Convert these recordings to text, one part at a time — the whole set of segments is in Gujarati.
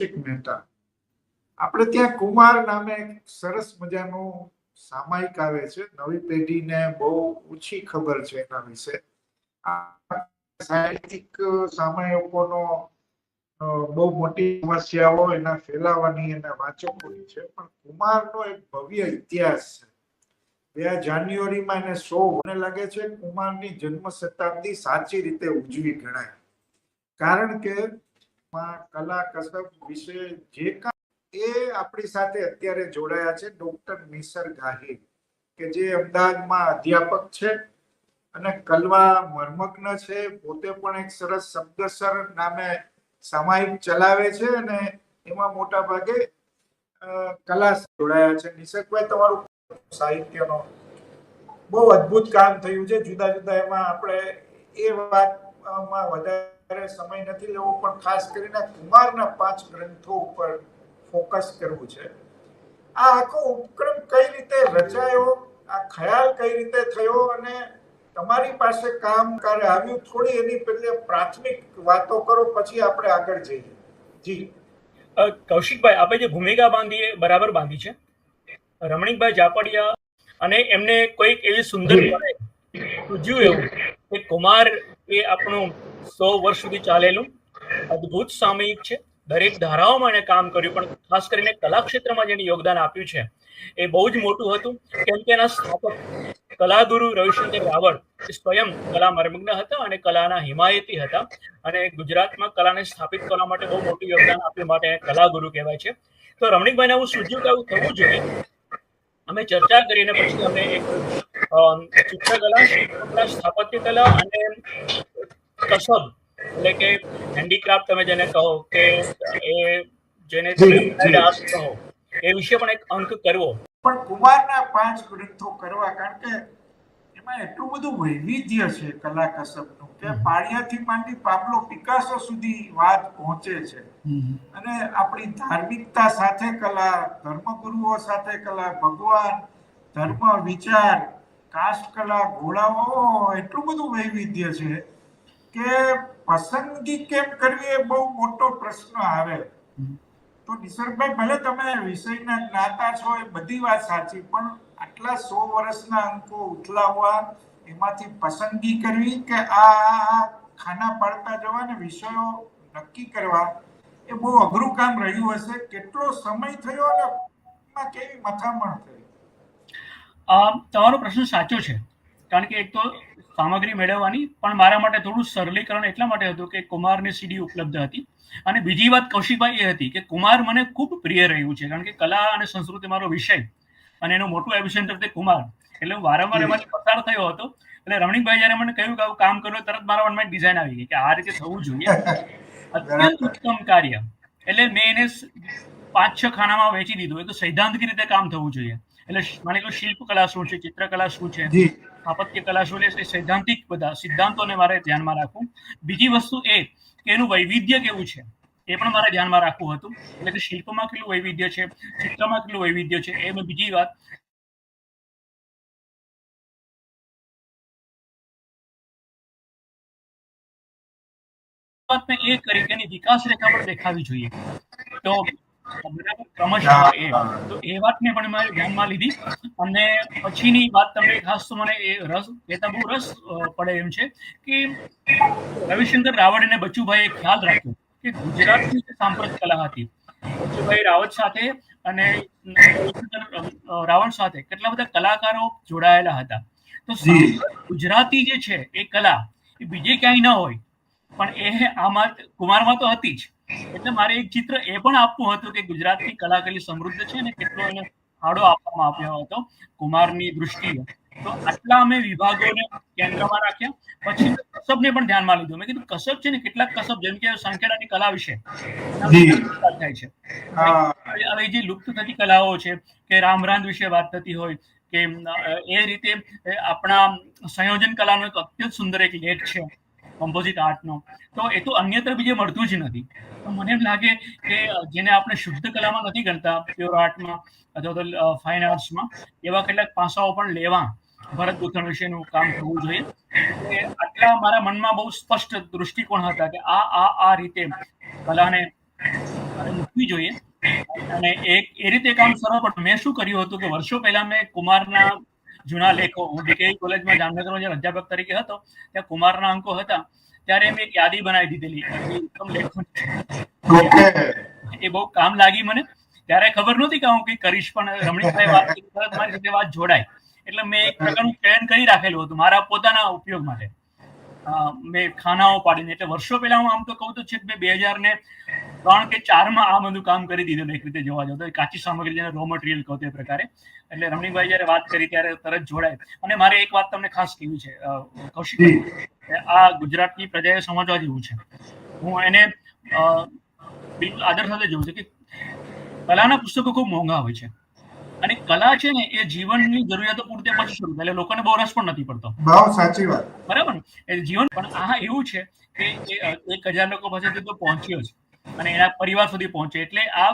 કૌશિક નેતા આપણે ત્યાં કુમાર નામે સરસ મજાનું સામાયિક આવે છે. નવી પેઢીને બહુ ઓછી ખબર છે એના વિશે. સાહિત્યિક સામાયિકોનો બહુ મોટી સમસ્યાઓ એના ફેલાવાની એના વાંચકોની છે. પણ કુમારનો એક ભવ્ય ઇતિહાસ છે. બે જાન્યુઆરીમાં એને સો મને લાગે છે, કુમારની જન્મ શતાબ્દી સાચી રીતે ઉજવી ગણાય. કારણ કે માં કલા, કસબ વિશે જે કાંઈ એ આપણી સાથે અત્યારે જોડાયા છે ડોક્ટર નિસર ગાહી કે જે અમદાવાદમાં અધ્યાપક છે અને કલવા મર્મગ્ન છે. પોતે પણ એક સરસ શબ્દસર નામે સામાયિક ચલાવે છે અને એમાં મોટા ભાગે કલા જોડાયા છે. નિસર્ગભાઈ, તમારું સાહિત્યનો બહુ અદ્ભુત કામ થયું છે. જુદા જુદા એમાં આપણે એ વાતમાં વધારે સમય નથી લેવો પણ ખાસ કરીને કુમારના પાંચ ગ્રંથો ઉપર ફોકસ કરવું છે. આ આખો ઉપક્રમ કઈ રીતે રચાયો આ ખ્યાલ કઈ રીતે થયો અને તમારી પાસે કામ ક્યારે આવ્યું થોડી એની પહેલે પ્રાથમિક વાતો કરો પછી આપણે આગળ જઈએ. જી. કૌશિકભાઈ આપણે જે ભૂમિકા બાંધી એ બરાબર બાંધી છે? રમણીકભાઈ જાપડિયા અને એમને કોઈક એવી સુંદર સૂઝ્યું એવું કે કુમાર એ આપણું સો વર્ષ સુધી ચાલેલું અદ્ભુત સામયિક છે. દરેક ધારાઓમાં એણે કામ કર્યું, પણ ખાસ કરીને કલા ક્ષેત્રમાં જેને યોગદાન આપ્યું છે. એ બહુ જ મોટું હતું, કેમ કે એના સ્થાપક કલાગુરુ રવિશંકર રાવળ સ્વયં કલા મર્મગ્ન હતા અને કલાના હિમાયતી હતા અને ગુજરાતમાં કલાને સ્થાપિત કરવા માટે બહુ મોટું યોગદાન આપ્યું માટે કલાગુરુ કહેવાય છે. તો રમણીકભાઈને આવું સૂચ્યું કે આવું થવું જોઈએ, અમે ચર્ચા કરીને પછી અમે એક ચિત્રકલા સ્થાપત્ય કલા અને કસબ એટલે કે હેન્ડીક્રાફ્ટ તમે જેને કહો કે એ જેને કહો એ વિશે પણ એક અંક કરવો. પણ કુમારના પાંચ ગ્રંથો કરવા કારણ કે એમાં એટલું બધું વૈવિધ્ય છે કલા કસબનું કે પાળિયાથી માંડી પાબ્લો પિકાસો સુધી વાત પહોંચે છે. અને આપણી ધાર્મિકતા સાથે કલા ધર્મગુરુઓ સાથે કલા ભગવાન ધર્મ વિચાર કાસ્ટ કલા ઘોડાઓ એટલું બધું વૈવિધ્ય છે. કે પસંદગી કેમ કરવી એ બહુ મોટો પ્રશ્ન આવે. તો નિસર્ગભાઈ, ભલે તમે વિષયના જ્ઞાતા છો, એ બધી વાત સાચી, પણ આટલા સો વર્ષના અંકો ઉથલાવવા, એમાંથી પસંદગી કરવી કે આ ખાના પાડતા જવા ને વિષયો નક્કી કરવા, એ બહુ અઘરું કામ રહ્યું હશે. કેટલો સમય થયો અને કેવી મથામણ થઈ? તમારો પ્રશ્ન સાચો છે. કારણ કે એક તો સામગ્રી મેળવવાની પણ મારા માટે થોડું સરલીકરણ એટલા માટે હતું કે કુમારની સીડી ઉપલબ્ધ હતી. અને બીજી વાત કૌશિકભાઈ એ હતી કે કુમાર મને ખૂબ પ્રિય રહ્યું છે કારણ કે કલા અને સંસ્કૃતિ મારો વિષય. અને એનું મોટું એપિસેન્ટર તે કુમાર. એટલે હું વારંવાર એમાંથી પસાર થયો હતો. એટલે રમણીકભાઈ જયારે મને કહ્યું કે આવું કામ કર્યું તરત મારા મનમાં ડિઝાઇન આવી ગઈ કે આ રીતે થવું જોઈએ. અત્યંત ઉત્તમ કાર્ય. એટલે મેં એને પાંચ છ ખાનામાં વેચી દીધું. એ તો સૈદ્ધાંતિક રીતે કામ થવું જોઈએ. એટલે માની લો શિલ્પકલા શું છે ચિત્રકલા શું છે સ્થાપત્ય કલા શું છે સૈદ્ધાંતિક બધા સિદ્ધાંતોને મારે ધ્યાનમાં રાખવું. બીજી વસ્તુ એ કે એનું વૈવિધ્ય કેવું છે એ પણ મારે ધ્યાનમાં રાખવું હતું. એટલે કે શિલ્પમાં કેટલું વૈવિધ્ય છે ચિત્રમાં કેટલું વૈવિધ્ય છે એ બીજી વાત વાત મેં એ કરી કે એની વિકાસ રેખા પણ દેખાવી જોઈએ. તો બરાબર ક્રમશઃ એ તો એ વાતને પણ મેં ધ્યાનમાં લીધી. અને પછીની વાત તમને ખાસ તો મને એ રસ કહેતા બહુ રસ પડે એમ છે કે રવિશંકર રાવળ અને બચુભાઈએ ખ્યાલ રાખ્યો કે ગુજરાતની જે સાંપ્રત કલા હતી બચુભાઈ રાવત સાથે અને રાવણ રાવળ સાથે કેટલા બધા કલાકારો જોડાયેલા હતા. તો ગુજરાતી જે છે એ કલા એ બીજે ક્યાંય ન હોય પણ એ આમાં કુમારમાં તો હતી જ. એટલે મારે એક ચિત્ર એ પણ આપવું હતું કે ગુજરાતની કલા કેટલી સમૃદ્ધ છે અને કેટલો એને ફાળો આપવામાં આવ્યો હતો કુમારની દૃષ્ટિએ. તો આટલા અમે વિભાગોને કેન્દ્રમાં રાખ્યા. પછી કસબને પણ ધ્યાનમાં લીધું. મેં કીધું કસબ છે ને કેટલાક કસબ જેમ કે સંખેડાની કલા વિશે. થાય છે. હવે જે લુપ્ત થતી કલાઓ છે કે રામરાન વિશે વાત થતી હોય કે એ રીતે આપણા સંયોજન કલાનો એક અત્યંત સુંદર એક લેખ છે. કમ્પોઝિટ આર્ટનો તો એ તો અન્યત્ર બીજે મળતું જ નથી. મને એમ લાગે કે જેને આપણે શુદ્ધ કલામાં નથી ગણતા પ્યોર આર્ટમાં અથવા તો ફાઇન આર્ટ્સમાં એવા કેટલાક પાસાઓ પણ લેવા ભરત ગૂંથણ વિશેનું કામ થવું જોઈએ. કે આટલા મારા મનમાં બહુ સ્પષ્ટ દૃષ્ટિકોણ હતા કે આ આ આ રીતે કલાને મૂકવી જોઈએ. અને એક, એ રીતે કામ સરળ પણ મેં શું કર્યું હતું કે, વર્ષો પહેલા મેં કુમારના જૂના લેખો. હું ડીકેઈ કોલેજમાં જામનગરમાં જ્યારે અધ્યાપક તરીકે હતો ત્યાં કુમારના અંકો હતા ત્યારે મેં એક યાદી બનાવી દીધેલી. એ બહુ કામ લાગી મને. ત્યારે ખબર નહોતી કે હું કંઈ કરીશ પણ રમણીકભાઈ વાત કરી મારી સાથે વાત જોડાય. એટલે મેં એક પ્રકારનું ચયન કરી રાખેલું હતું મારા પોતાના ઉપયોગ માટે. મેં ખાનાઓ પાડીને, એટલે વર્ષો પહેલા હું આમ તો કહું તો છે મેં બે હજાર ને ત્રણ કે ચારમાં આ બધું કામ કરી દીધું એક રીતે જોવા જાવ તો. કાચી સામગ્રી જેને રો મટીરિયલ કહો તે પ્રકારે. એટલે રમણીકભાઈ જ્યારે વાત કરી ત્યારે તરત જોડાય. અને મારે એક વાત તમને ખાસ કહેવી છે કૌશિક આ ગુજરાતની પ્રજાએ સમજવા જેવું છે. હું એને બિલકુલ આદર સાથે જોઉં છું કે કલાના પુસ્તકો ખૂબ મોંઘા હોય છે. અને કલા છે ને એ જીવનની જરૂરિયાતો પૂરતે પછી શરૂ થાય એટલે લોકોને બહુ રસ પણ નથી પડતો. બહુ સાચી વાત. બરાબર ને? જીવન પણ આ એવું છે કે એક હજાર લોકો પાસેથી તો પહોંચ્યો છે અને એના પરિવાર સુધી પહોંચે. એટલે આ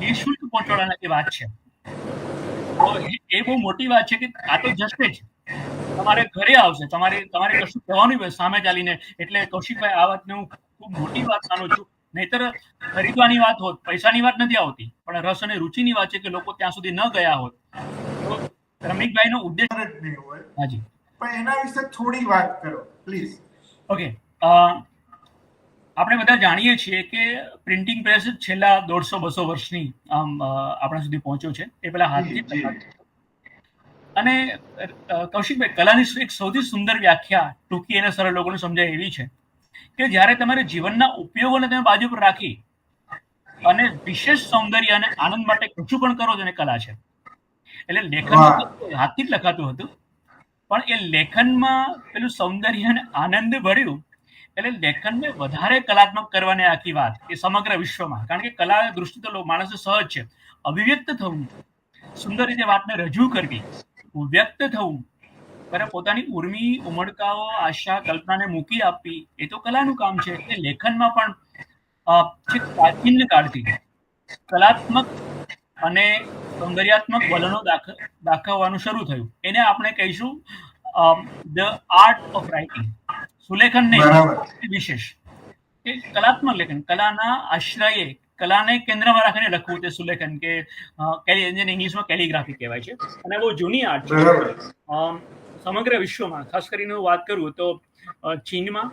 નિઃશુલ્ક પહોંચાડવાની વાત છે તો એ- એ બહુ મોટી વાત છે કે આ તો જશે જ. તમારે ઘરે આવશે. તમારે તમારે કશું કહેવાનું હોય સામે ચાલીને. એટલે કૌશિકભાઈ આ વાતને હું ખૂબ મોટી વાત માનું છું. નહીતર ખરીદવાની વાત હોત પૈસાની વાત નથી આવતી પણ રસ અને રુચિની વાત છે કે લોકો ત્યાં સુધી ન ગયા હોત. રમીકભાઈ નો ઉદ્દેશ જ નહીં હોય. હાજી પણ એના વિશે થોડી વાત કરો પ્લીઝ. ઓકે. આપણે બધા જાણીએ છીએ કે પ્રિન્ટિંગ પ્રેસ છેલ્લા દોઢસો બસો વર્ષની આમ આપણા સુધી પહોંચ્યો છે. એ પેલા હાથથી. અને કૌશિકભાઈ કલાની એક સૌથી સુંદર વ્યાખ્યા ટૂંકી અને સરળ લોકોને સમજાય એવી છે. કે જ્યારે તમારે જીવનના ઉપયોગોને તમે બાજુ પર રાખી અને વિશેષ સૌંદર્ય અને આનંદ માટે કશું પણ કરો છો એને કલા છે. એટલે લેખન. હાથથી જ લખાતું હતું. પણ એ લેખનમાં પેલું સૌંદર્ય અને આનંદ ભર્યું એટલે લેખનને વધારે કલાત્મક કરવાની આખી વાત એ સમગ્ર વિશ્વમાં. કારણ કે કલા દૃષ્ટિ તો લો- સહજ છે. અભિવ્યક્ત થવું સુંદર રીતે વાતને રજૂ કરવી વ્યક્ત થવું બરાબર પોતાની ઉર્મી ઉમળકાઓ આશા કલ્પનાને મૂકી આપવી એ તો કલાનું કામ છે. એટલે લેખનમાં પણ પ્રાચીન કાળથી કલાત્મક અને સૌંદર્યાત્મક વલણો દાખ- દાખવવાનું શરૂ થયું. એને આપણે કહીશું ધ આર્ટ ઓફ રાઇટિંગ. સુલેખન નહીં વિશેષ. કે કલાત્મક લેખન કલાના આશ્રયે કલાને કેન્દ્રમાં રાખીને લખવું તે સુલેખન કે જેને ઇંગ્લિશમાં કેલિગ્રાફી કહેવાય છે. અને બહુ જૂની આર્ટ છે. સમગ્ર વિશ્વમાં ખાસ કરીને હું વાત કરું તો ચીનમાં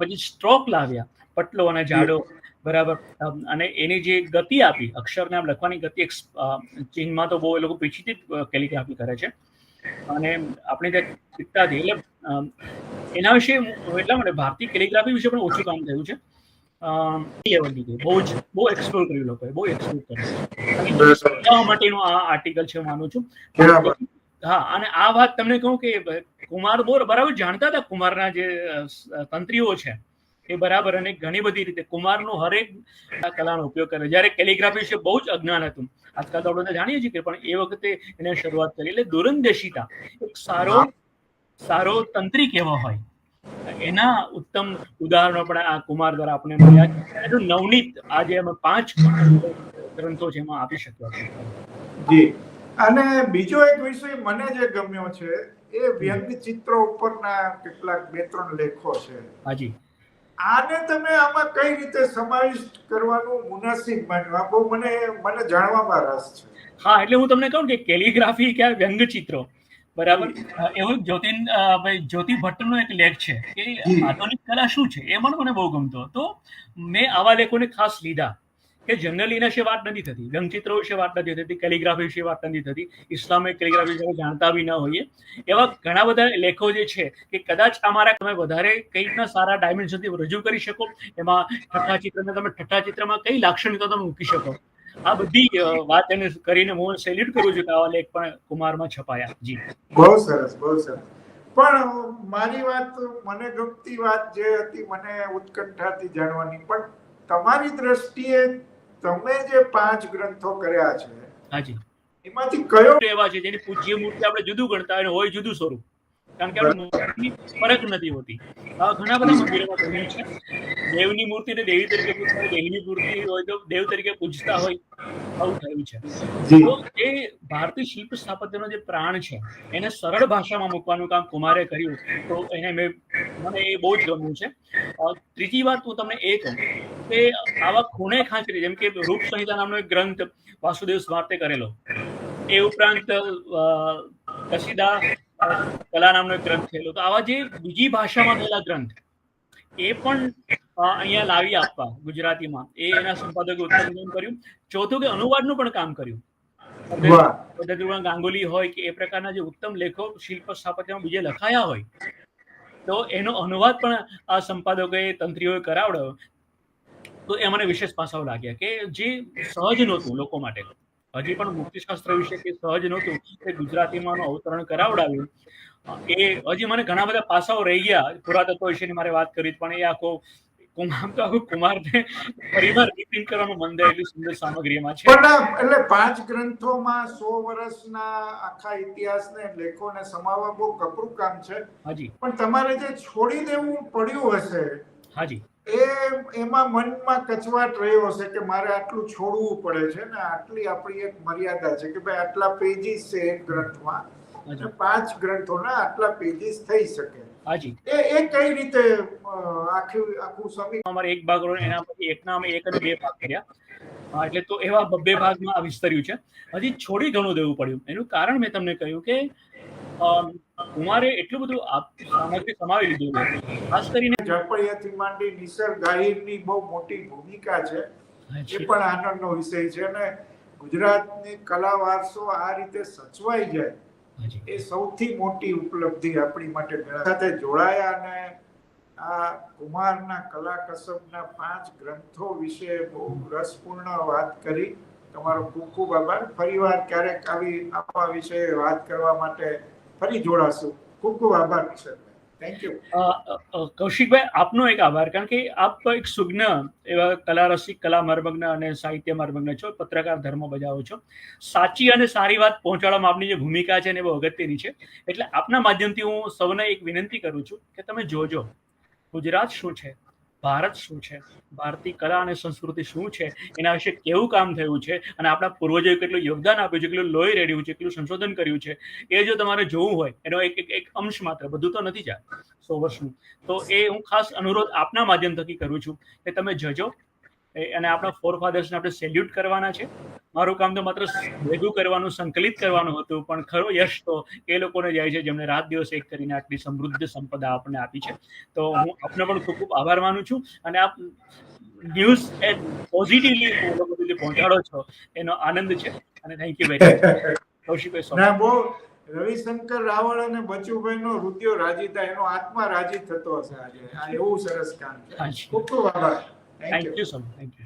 પછી સ્ટ્રોક લાવ્યા પટલો અને જાડો બરાબર? અને એની જે ગતિ આપી અક્ષરને આમ લખવાની ગતિ એક ચીનમાં તો બહુ એ લોકો પીછીથી કેલિગ્રાફી કરે છે. અને આપણે ત્યાં શીખતા એટલે એના વિશે એટલા માટે ભારતીય કેલિગ્રાફી વિશે પણ ઓછું કામ થયું છે. લેવલની. બહુ જ બહુ એક્સપ્લોર કર્યું લોકોએ બહુ એક્સપ્લોર કર્યું. બરાબર. આ આર્ટિકલ છે હું માનું છું. બરાબર. હા, અને આ વાત તમને કહું કે કુમાર બોર, બરાબર, જાણતા હતા કુમારના જે તંત્રીઓ છે, એ બરાબર અને ઘણી બધી રીતે કુમારનો હરેક કલાનો ઉપયોગ કરે. જ્યારે કેલિગ્રાફી વિશે બહુ જ અજ્ઞાન હતું. આજકાલ તો આપણે જાણીએ છીએ કે પણ એ વખતે એને શરૂઆત કરી એટલે દૂરંદેશિતા, એક સારો સારો તંત્રી કેવો હોય? એના ઉત્તમ ઉદાહરણો પણ આ કુમાર દ્વારા આપણે મળ્યા છે. નવનીત આજે અમે પાંચ ગ્રંથો છે એમાં આપી શક્યા જી. અને બીજો એક વિષય મને જે ગમ્યો છે એ વ્યંગ ચિત્રો ઉપરના કેટલાક બે ત્રણ લેખો છે. હાજી. આને તમે આમાં કઈ રીતે સમાવિષ્ટ કરવાનું મુનાસિબ માન્યું? આ બહુ મને મને જાણવામાં રસ છે. હા એટલે હું તમને કહું કે કેલિગ્રાફી કે વ્યંગચિત્રો? બરાબર? એવું જ્યોતિન ભાઈ જ્યોતિ ભટ્ટનો એક લેખ છે કે. આધુનિક કલા શું છે? એ પણ મને બહુ ગમતો તો મેં આવા લેખોને ખાસ લીધા. કે જનરલી એના વિશે વાત નથી થતી. વ્યંગચિત્રો વિશે વાત નથી થતી કેલિગ્રાફી વિશે વાત નથી થતી. ઇસ્લામિક કેલિગ્રાફી વિશે જાણતા બી ન હોઈએ. એવા ઘણા બધા લેખો જે છે કે કદાચ અમારા તમે વધારે કઈ રીતના સારા ડાયમેન્શનથી રજૂ કરી શકો. એમાં ઠઠ્ઠા ચિત્રને તમે ઠઠ્ઠા ચિત્રમાં કઈ લાક્ષણિકતા તમે મૂકી શકો? આ બધી વાત એને કરીને હું સેલ્યુટ કરું છું કે આવા લેખ પણ કુમારમાં છપાયા. જી. બહુ સરસ બહુ સરસ. પણ મારી વાત, મને ગમતી વાત જે હતી, મને ઉત્કંઠાથી જાણવાની. પણ તમારી દ્રષ્ટિએ તમે જે પાંચ ગ્રંથો કર્યા છે હાજી. એમાંથી કયો એવા છે જેની પૂજ્ય મૂર્તિ આપણે જુદું ગણતા હોય હોય જુદું સ્વરૂપ. કારણ કે આપણે ફરક નથી હોતી. આ ઘણા બધા મંદિરોમાં બન્યું છે. દેવની મૂર્તિને દેવી તરીકે પૂજતા હોય દેવની મૂર્તિ હોય તો દેવ તરીકે પૂજતા હોય આવું થયું છે. તો એ ભારતીય શિલ્પ સ્થાપત્યનો જે પ્રાણ છે એને સરળ ભાષામાં મૂકવાનું કામ કુમારે કર્યું. તો એને મેં મને એ બહુ જ ગમ્યું છે. ત્રીજી વાત હું તમને એ કહું કે આવા ખૂણે ખાંચરી જેમ કે રૂપ સંહિતા નામનો એક ગ્રંથ વાસુદેવ સ્વાર્થે કરેલો એ ઉપરાંત કશીદા કલા નામનો એક ગ્રંથ થયેલો. તો આવા જે બીજી ભાષામાં થયેલા ગ્રંથ એ પણ અહીંયા લાવી આપવા ગુજરાતીમાં. એ એના સંપાદકે ઉત્પાદન કર્યું. ચોથું કે અનુવાદનું પણ કામ કર્યું. ગાંગુલી હોય કે એ પ્રકારના જે ઉત્તમ લેખો શિલ્પ સ્થાપત્યમાં બીજે લખાયા હોય તો એનો અનુવાદ પણ આ સંપાદકોએ તંત્રીઓએ કરાવડાયો. તો એ મને વિશેષ પાસાઓ લાગ્યા કે જે સહજ નહોતું લોકો માટે. હજી પણ મુક્તિશાસ્ત્ર વિશે કે સહજ નહોતું એ ગુજરાતીમાં અવતરણ કરાવડાવ્યું. એ હજી મને ઘણા બધા પાસાઓ રહી ગયા. પુરાતત્વ વિશેની મારે વાત કરી પણ એ આખો કુમાર તો આખું કુમારને ફરીવાર રિપીટ કરવાનું મન થાય એટલી સુંદર સામગ્રીમાં છે. પણ એટલે પાંચ ગ્રંથોમાં સો વર્ષના આખા ઇતિહાસને લેખોને સમાવવા બહુ કપરું કામ છે. હાજી. પણ તમારે જે છોડી દેવું પડ્યું હશે હાજી. એ એમાં મનમાં કચવાટ રહ્યો હશે કે મારે આટલું છોડવું પડે છે ને આટલી આપણી એક મર્યાદા છે કે ભાઈ આટલા પેજીસ છે એક ગ્રંથમાં પાંચ ગ્રંથોના આટલા પેજીસ થઈ શકે. હાજી. એ એ કઈ રીતે આખું આખું સમી અમારે એક ભાગ રહ્યો એના પછી એકના અમે એક અને બે ભાગ કર્યા. એટલે તો એવા બબ્બે ભાગમાં વિસ્તર્યું છે. હજી છોડી ઘણું દેવું પડ્યું. એનું કારણ મેં તમને કહ્યું કે કુમારે એટલું બધું સામગ્રી સમાવી લીધું છે. ખાસ કરીને ઝાપડિયાથી માંડી નિસર્ગ ગાહિરની બહુ મોટી ભૂમિકા છે. એ પણ આનંદનો વિષય છે અને ગુજરાતની કલા વારસો આ રીતે સચવાઈ જાય એ સૌથી મોટી ઉપલબ્ધિ આપણી માટે. સાથે જોડાયા અને આ કુમારના કલા કસબના પાંચ ગ્રંથો વિશે બહુ રસપૂર્ણ વાત કરી. તમારો ખૂબ ખૂબ આભાર. ફરીવાર ક્યારેક આવી આવા વિશે વાત કરવા માટે ફરી જોડાશું. ખૂબ ખૂબ આભાર છે થેન્ક યુ કૌશિકભાઈ, આપનો એક આભાર. કારણ કે આપ એક સુજ્ઞ એવા કલા રસિક કલા મર્મગ્ન અને સાહિત્ય મર્મગ્ન છો, પત્રકાર ધર્મ બજાવો છો. સાચી અને સારી વાત પહોંચાડવામાં આપની જે ભૂમિકા છે ને બહુ અગત્યની છે. એટલે આપના માધ્યમથી હું સૌને એક વિનંતી કરું છું કે તમે જોજો, ગુજરાત શું છે? ભારત શું છે? ભારતીય કલા અને સંસ્કૃતિ શું છે? એના વિશે કેવું કામ થયું છે? અને આપણા પૂર્વજોએ કેટલું યોગદાન આપ્યું છે? કેટલું લોહી રેડ્યું છે? કેટલું સંશોધન કર્યું છે? એ જો તમારે જોવું હોય, એનો એક, એક- અંશ માત્ર, બધું તો નથી જાય સો વર્ષનું. તો એ હું ખાસ અનુરોધ આપના માધ્યમ થકી કરું છું કે તમે જજો અને આપણા ફોર ફાધર્સને આપણે સેલ્યુટ કરવાના છે. મારું કામ તો માત્ર ભેગું કરવાનું સંકલિત કરવાનું હતું પણ ખરો યશ તો એ લોકોને જાય છે જેમણે રાત દિવસ એક કરીને આટલી સમૃદ્ધ સંપદા આપણને આપી છે. તો હું આપનો પણ ખૂબ ખૂબ આભાર માનું છું અને આપ ન્યૂઝ એ પોઝિટિવલી લોકો સુધી પહોંચાડો છો એનો આનંદ છે. અને થેન્ક યુ વેરી મચ કૌશિકભાઈ બહુ રવિશંકર રાવળ અને બચુભાઈ નો હૃદયો રાજી થાય એનો આત્મા રાજી થતો હશે આજે. આ એવું સરસ કામ છે. ખૂબ ખૂબ આભાર. Thank, Thank you. you, sir. Thank you.